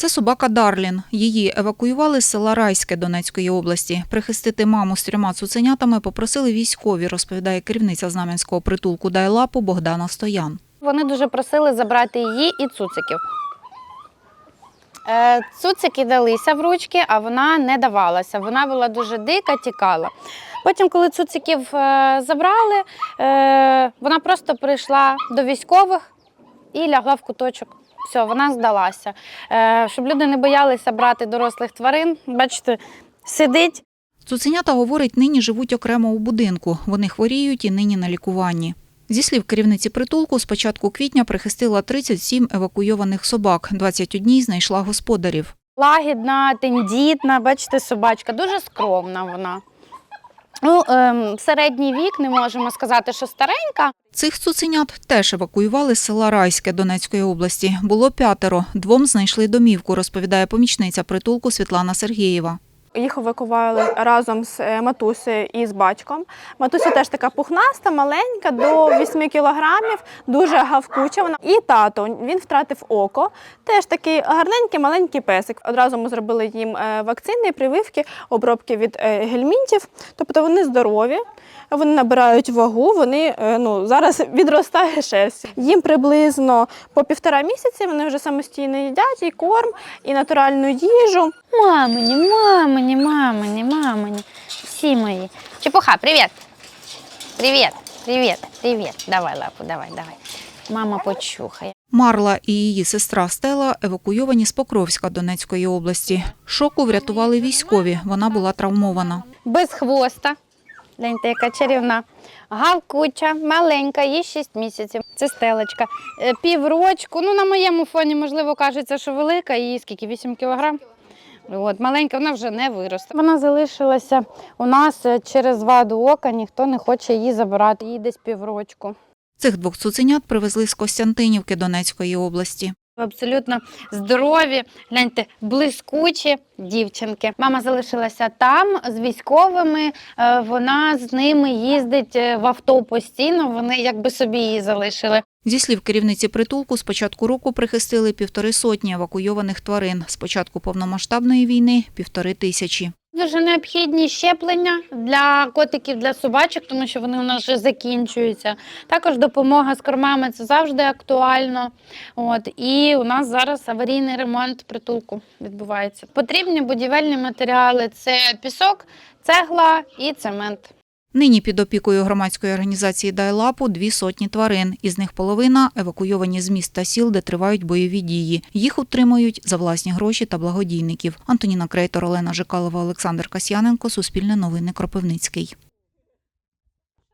Це собака Дарлін. Її евакуювали з села Райське Донецької області. Прихистити маму з трьома цуценятами попросили військові, розповідає керівниця знам'янського притулку Дайлапу Богдана Стоян. Вони дуже просили забрати її і цуциків. Е, Цуцики далися в ручки, а вона не давалася. Вона була дуже дика, тікала. Потім, коли цуциків е, забрали, е, вона просто прийшла до військових і лягла в куточок. Все, вона здалася. Е, Щоб люди не боялися брати дорослих тварин, бачите, сидить. Цуценята, говорить, нині живуть окремо у будинку. Вони хворіють і нині на лікуванні. Зі слів керівниці притулку, з початку квітня прихистила 37 евакуйованих собак. 21 знайшла господарів. Лагідна, тендітна, бачите, собачка, дуже скромна вона. Ну, ем, середній вік, не можемо сказати, що старенька. Цих цуценят теж евакуювали з села Райське Донецької області. Було п'ятеро. Двом знайшли домівку, розповідає помічниця притулку Світлана Сергієва. Їх евакували разом з е, матусею і з батьком. Матуся теж така пухнаста, маленька, до 8 кілограмів, дуже гавкуча вона. І тато він втратив око. Теж такий гарненький, маленький песик. Одразу ми зробили їм е, вакцини, прививки, обробки від е, гельмінтів. Тобто вони здорові, вони набирають вагу, вони ну, зараз відростає шерсть. Їм приблизно по півтора місяці вони вже самостійно їдять і корм, і натуральну їжу. Мамині, мамині, мамині, мамині. Всі мої. Чепуха, привіт. Привіт, привіт, привіт. Давай, лапу, давай, давай. Мама почухає. Марла і її сестра Стела евакуйовані з Покровська Донецької області. Шоку врятували військові. Вона була травмована. Без хвоста. Гляньте, яка чарівна. Гавкуча, маленька, їй 6 місяців. Це стелечка. Е, Піврочку. Ну, на моєму фоні, можливо, кажеться, що велика, їй скільки? 8 кілограм. От, маленька, вона вже не виросте. Вона залишилася у нас е, через ваду ока, ніхто не хоче її забирати. Їй десь піврочку. Цих двох цуценят привезли з Костянтинівки Донецької області. Абсолютно здорові, гляньте, блискучі дівчинки. Мама залишилася там з військовими. е, Вона з ними їздить е, в авто постійно. Вони якби собі її залишили. Зі слів керівниці притулку, з початку року прихистили півтори сотні евакуйованих тварин. З початку повномасштабної війни – півтори тисячі. Дуже необхідні щеплення для котиків, для собачок, тому що вони у нас вже закінчуються. Також допомога з кормами це завжди актуально. От і у нас зараз аварійний ремонт притулку відбувається. Потрібні будівельні матеріали це пісок, цегла і цемент. Нині під опікою громадської організації Дайлапу дві сотні тварин. Із них половина евакуйовані з міст та сіл, де тривають бойові дії. Їх утримують за власні гроші та благодійників. Антоніна Крейтор, Олена Жикалова, Олександр Касьяненко. Суспільне новини Кропивницький.